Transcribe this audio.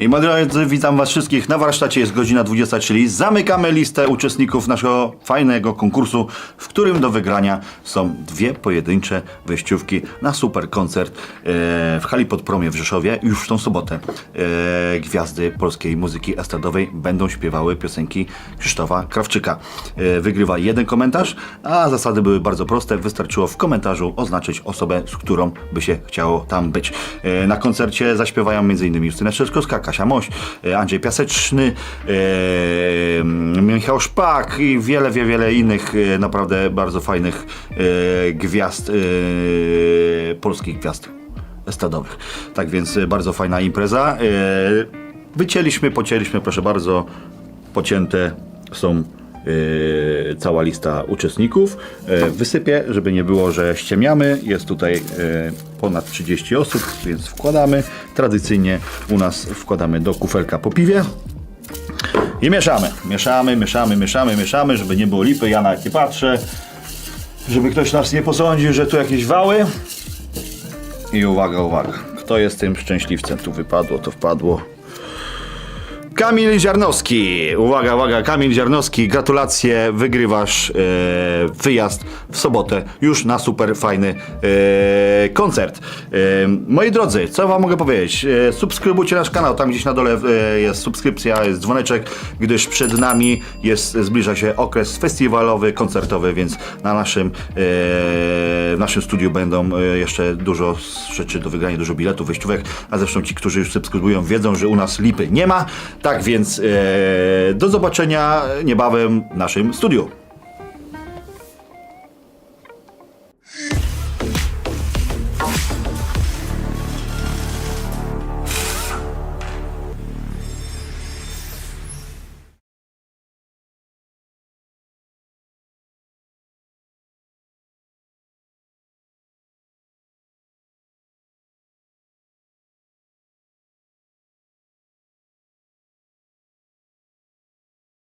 I moi drodzy, witam was wszystkich na warsztacie. Jest godzina 20, czyli zamykamy listę uczestników naszego fajnego konkursu, w którym do wygrania są dwie pojedyncze wejściówki na super koncert e, w hali pod promie w Rzeszowie już w tą sobotę. E, gwiazdy polskiej muzyki estradowej będą śpiewały piosenki Krzysztofa Krawczyka. E, wygrywa jeden komentarz, a zasady były bardzo proste. Wystarczyło w komentarzu oznaczyć osobę, z którą by się chciało tam być. Na koncercie zaśpiewają m.in. Justyna Trzeszkowska, Kasia Moś, e, Andrzej Piaseczny, e, Michał Szpak i wiele, wiele, wiele innych e, naprawdę bardzo fajnych gwiazd, polskich gwiazd estradowych. Tak więc bardzo fajna impreza. Wycięliśmy, pocięliśmy, proszę bardzo, pocięte są cała lista uczestników. E, wysypię, żeby nie było, że ściemiamy. Jest tutaj e, ponad 30 osób, więc wkładamy. Tradycyjnie u nas wkładamy do kufelka po piwie. I mieszamy, mieszamy, mieszamy, mieszamy, mieszamy, żeby nie było lipy. Ja nawet nie patrzę, żeby ktoś nas nie posądził, że tu jakieś wały. I uwaga, uwaga. Kto jest tym szczęśliwcem? Tu wypadło, to wpadło. Kamil Ziarnowski. Uwaga, uwaga, Kamil Ziarnowski, gratulacje, wygrywasz e, wyjazd w sobotę już na super fajny e, koncert. E, moi drodzy, co wam mogę powiedzieć? E, subskrybujcie nasz kanał, tam gdzieś na dole e, jest subskrypcja, jest dzwoneczek, gdyż przed nami jest, zbliża się okres festiwalowy, koncertowy, więc na naszym, e, w naszym studiu będą e, jeszcze dużo rzeczy do wygrania, dużo biletów, wejściówek, a zresztą ci, którzy już subskrybują wiedzą, że u nas lipy nie ma, tak więc e, do zobaczenia niebawem w naszym studiu.